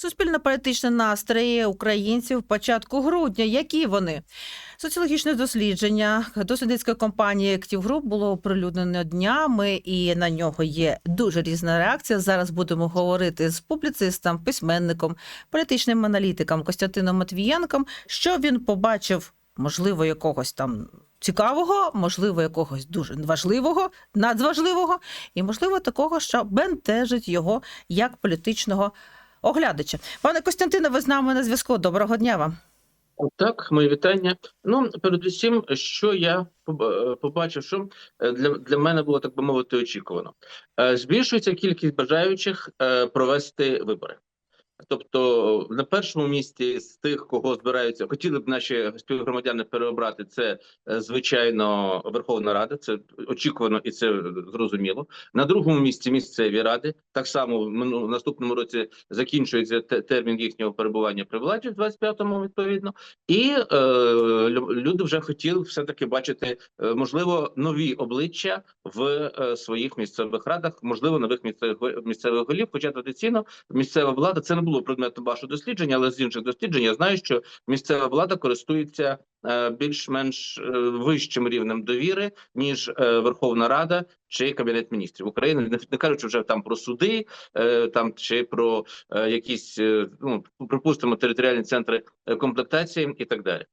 Суспільно-політичні настрої українців початку грудня. Які вони? Соціологічне дослідження дослідницької компанії Group було оприлюднено днями, і на нього є дуже різна реакція. Зараз будемо говорити з публіцистом, письменником, політичним аналітиком Костянтином Матвієнком, що він побачив, можливо, якогось там. Цікавого, можливо, якогось дуже важливого, надважливого, і можливо такого, що бентежить його як політичного оглядача. Пане Костянтине, ви з нами на зв'язку. Доброго дня вам. Так, мої вітання. Ну, передусім, що я е, побачив, що е, для, для мене було так би мовити очікувано. Е, Збільшується кількість бажаючих провести вибори. Тобто, на першому місці з тих, кого збираються, хотіли б наші співгромадяни переобрати, це е, звичайно Верховна Рада. Це очікувано і це зрозуміло. На другому місці місцеві ради. Так само в наступному році закінчується те- термін їхнього перебування при владі в 25-му, відповідно. І е, люди вже хотіли все таки бачити е, можливо нові обличчя в е, своїх місцевих радах, можливо, нових місцевих місцевих голів. Хоча традиційно місцева влада це не було предметом вашого дослідження, але з інших досліджень я знаю, що місцева влада користується е, більш-менш е, вищим рівнем довіри ніж е, Верховна Рада чи Кабінет міністрів України, не, кажучи вже там про суди, там чи про якісь ну припустимо територіальні центри комплектації і так далі.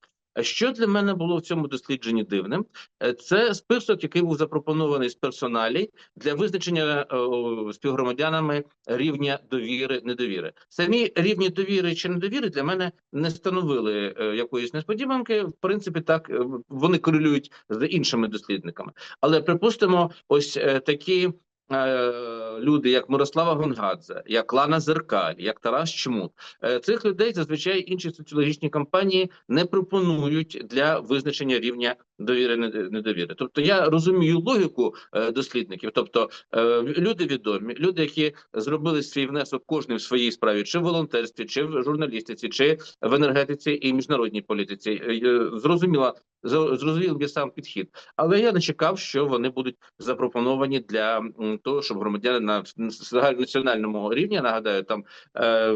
Що для мене було в цьому дослідженні дивним, Е, це список, який був запропонований з персоналій для визначення е, о, співгромадянами рівня довіри недовіри. Самі рівні довіри чи недовіри для мене не становили е, якоїсь несподіванки. В принципі, так вони корелюють з іншими дослідниками. Але припустимо, ось такі. Е, Люди, як Мирослава Гонгадзе, як Лана Зеркаль, як Тарас Чмут, Е, цих людей зазвичай інші соціологічні кампанії не пропонують для визначення рівня довіри нед- недовіри. Тобто я розумію логіку е, дослідників. Тобто е, люди відомі, люди, які зробили свій внесок кожним в своїй справі, чи в волонтерстві, чи в журналістиці, чи в енергетиці і міжнародній політиці. Е, Зрозуміла зро- зрозумів є сам підхід, але я не чекав, що вони будуть запропоновані для того, щоб громадяни на загальнонаціональному рівні нагадаю, там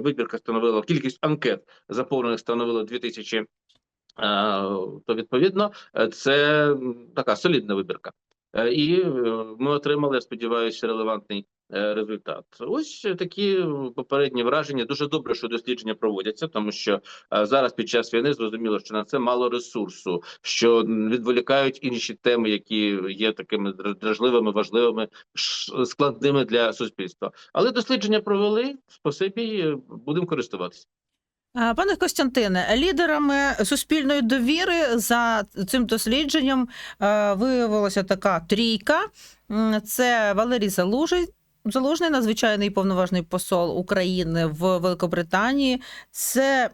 вибірка становила кількість анкет заповнених становила 2000 е, то відповідно е, це така солідна вибірка. Е, І е, ми отримали, я сподіваюся, релевантний е, результат. Ось такі попередні враження. Дуже добре, що дослідження проводяться, тому що е, зараз під час війни зрозуміло, що на це мало ресурсу, що відволікають інші теми, які є такими др- дражливими, важливими, складними для суспільства. Але дослідження провели. Спасибі, е, будемо користуватися. Пане Костянтине, лідерами суспільної довіри за цим дослідженням е, виявилася така трійка. Це Валерій Залужий. Залужний надзвичайний повноважний посол України в Великобританії. Це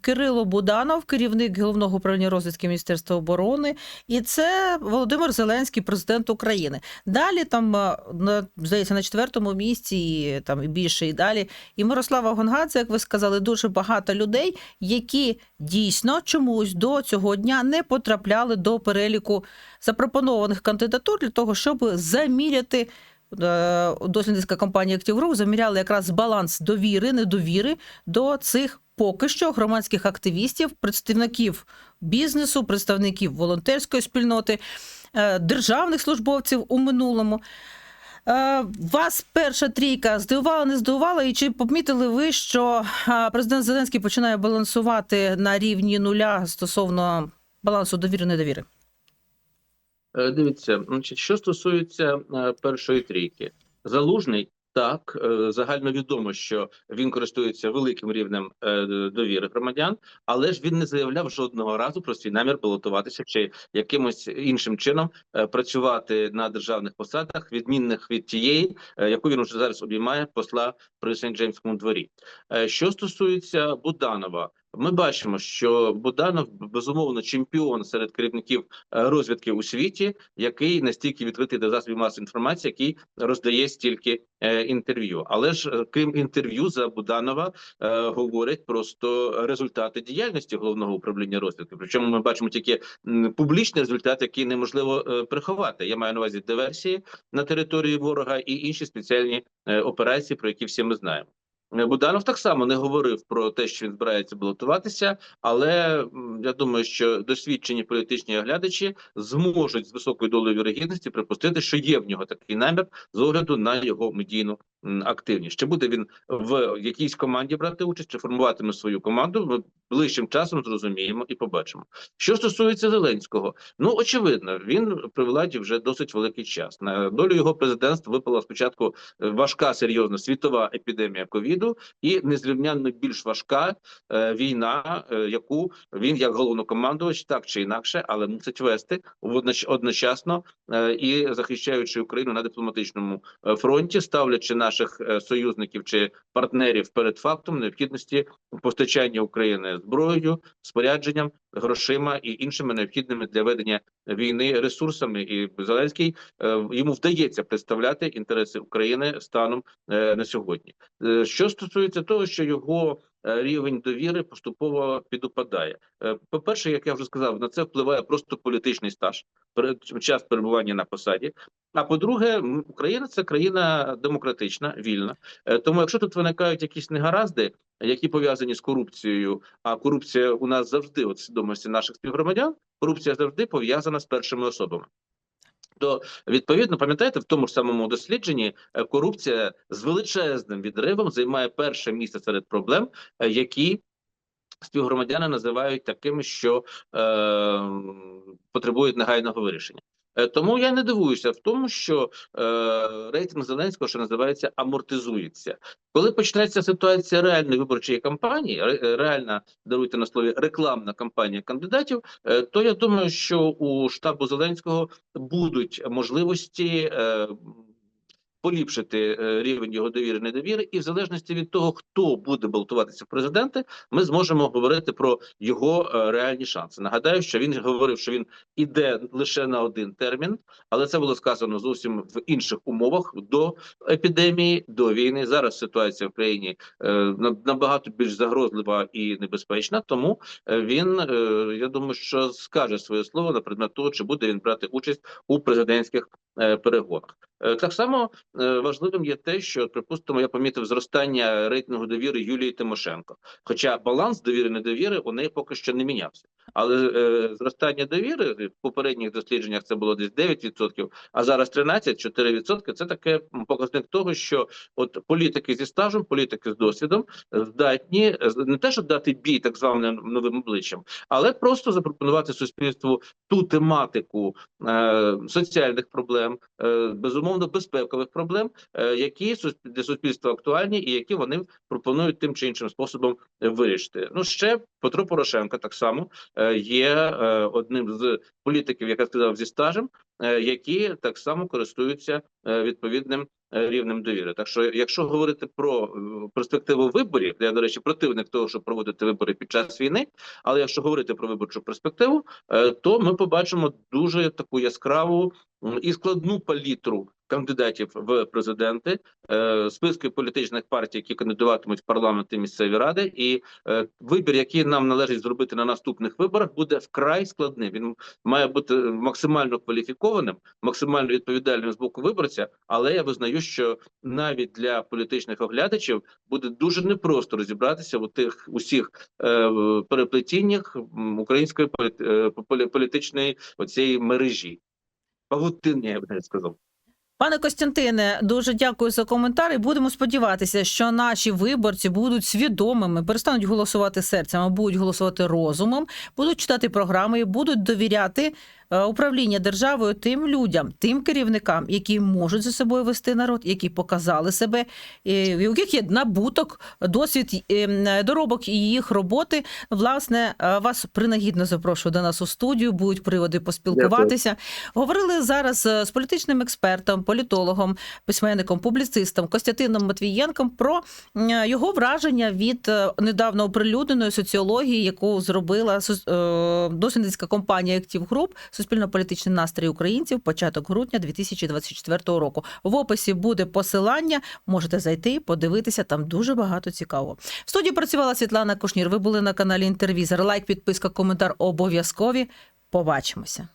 Кирило Буданов, керівник головного управління розвідки Міністерства оборони, і це Володимир Зеленський, президент України. Далі там е, на здається на четвертому місці, і там і більше і далі. І Мирослава Гонгадзе, як ви сказали, дуже багато людей, які дійсно чомусь до цього дня не потрапляли до переліку запропонованих кандидатур для того, щоб заміряти. Е, Дослідницька компанія Group заміряла якраз баланс довіри, недовіри до цих поки що громадських активістів, представників бізнесу, представників волонтерської спільноти, е, державних службовців у минулому. Е, Вас перша трійка здивувала, не здивувала, і чи помітили ви, що президент Зеленський починає балансувати на рівні нуля стосовно балансу довіри недовіри? Е, Дивіться, значить, що стосується е, першої трійки, залужний. Так, е, загальновідомо, що він користується великим рівнем довіри громадян, але ж він не заявляв жодного разу про свій намір балотуватися чи якимось іншим чином працювати на державних посадах, відмінних від тієї, яку він уже зараз обіймає посла при Сент-Джеймському дворі. Що стосується Буданова, ми бачимо, що Буданов безумовно чемпіон серед керівників е, розвідки у світі, який настільки відкритий до засобів масової інформації, який роздає стільки е, інтерв'ю. Але ж е, крім інтерв'ю за Буданова говорять просто результати діяльності головного управління розвідки. Причому ми бачимо тільки публічний результат, який неможливо приховати. Я маю на увазі диверсії на території ворога і інші спеціальні операції, про які всі ми знаємо. Е, Буданов так само не говорив про те, що він збирається балотуватися, але я думаю, що досвідчені політичні оглядачі зможуть з високою долею вірогідності припустити, що є в нього такий намір з огляду на його медійну активність. Чи буде він в якійсь команді брати участь, чи формуватиме свою команду? Ми ближчим часом зрозуміємо і побачимо. Що стосується Зеленського, ну очевидно, він при владі вже досить великий час. На долю його президентства випала спочатку е, важка серйозна світова епідемія ковіду і незрівнянно більш важка е, війна, е, яку він як головнокомандувач так чи інакше, але мусить вести одночасно е, і захищаючи Україну на дипломатичному е, фронті, ставлячи наших е, союзників чи партнерів перед фактом необхідності постачання України зброєю, спорядженням, грошима і іншими необхідними для ведення війни ресурсами. І Зеленський е, йому вдається представляти інтереси України станом е, на сьогодні. Що стосується того, що його рівень довіри поступово підупадає. Е, По-перше, як я вже сказав, на це впливає просто політичний стаж час перебування на посаді. А по-друге, Україна це країна демократична, вільна. Е, Тому, якщо тут виникають якісь негаразди, які пов'язані з корупцією, а корупція у нас завжди, от свідомості наших співгромадян, корупція завжди пов'язана з першими особами. То відповідно, пам'ятаєте, в тому ж самому дослідженні е, корупція з величезним відривом займає перше місце серед проблем, е, які співгромадяни називають такими, що е, потребують негайного вирішення. Е, Тому я не дивуюся в тому, що е, рейтинг Зеленського, що називається, амортизується. Коли почнеться ситуація реальної виборчої кампанії, е, реальна даруйте на слові рекламна кампанія кандидатів, е, то я думаю, що у штабу Зеленського будуть можливості. Е, Поліпшити е, рівень його довіри недовіри, і в залежності від того, хто буде балотуватися в президенти, ми зможемо говорити про його е, реальні шанси. Нагадаю, що він говорив, що він іде лише на один термін, але це було сказано зовсім в інших умовах до епідемії, до війни. Зараз ситуація в країні е, на- набагато більш загрозлива і небезпечна. Тому він я думаю, що скаже своє слово на предмет того, чи буде він брати участь у президентських перегонах. Е, Так само е, важливим є те, що припустимо, я помітив зростання рейтингу довіри Юлії Тимошенко. Хоча баланс довіри недовіри у неї поки що не мінявся. Але е, зростання довіри в попередніх дослідженнях це було десь 9%, а зараз 13-4% – Це таке показник того, що от політики зі стажем, політики з досвідом здатні не те, щоб дати бій так званим новим обличчям, але просто запропонувати суспільству ту тематику е, соціальних проблем, е, безумовно безпекових проблем, е, які для суспільства актуальні і які вони пропонують тим чи іншим способом е, вирішити. Ну ще Петро Порошенко так само е, є одним з політиків, як я сказав, зі стажем, які так само користуються відповідним рівнем довіри. Так що, якщо говорити про перспективу виборів, я до речі, противник того, щоб проводити вибори під час війни, але якщо говорити про виборчу перспективу, то ми побачимо дуже таку яскраву і складну палітру кандидатів в президенти, е, списки політичних партій, які кандидуватимуть в парламент і місцеві ради, і е, вибір, який нам належить зробити на наступних виборах, буде вкрай складним. Він має бути максимально кваліфікованим, максимально відповідальним з боку виборця. Але я визнаю, що навіть для політичних оглядачів буде дуже непросто розібратися у тих усіх е, переплетіннях української полі- полі- політичної оцієї мережі. Павутиння, я б навіть сказав. Пане Костянтине, дуже дякую за коментар. І будемо сподіватися, що наші виборці будуть свідомими, перестануть голосувати серцем, а будуть голосувати розумом, будуть читати програми і будуть довіряти управління державою тим людям, тим керівникам, які можуть за собою вести народ, які показали себе, і у яких є набуток, досвід е, доробок і їх роботи. Власне, е, вас принагідно запрошую до нас у студію. Будуть приводи поспілкуватися. Говорили зараз е, з політичним експертом, політологом, письменником, публіцистом Костянтином Матвієнком про його враження від е, недавно оприлюдненої соціології, яку зробила е, дослідницька компанія Active Group Суспільно-політичний настрій українців початок грудня 2024 року. В описі буде посилання. Можете зайти, подивитися. Там дуже багато цікавого. В студії працювала Світлана Кушнір. Ви були на каналі Інтервізор. Лайк, підписка, коментар обов'язкові. Побачимося.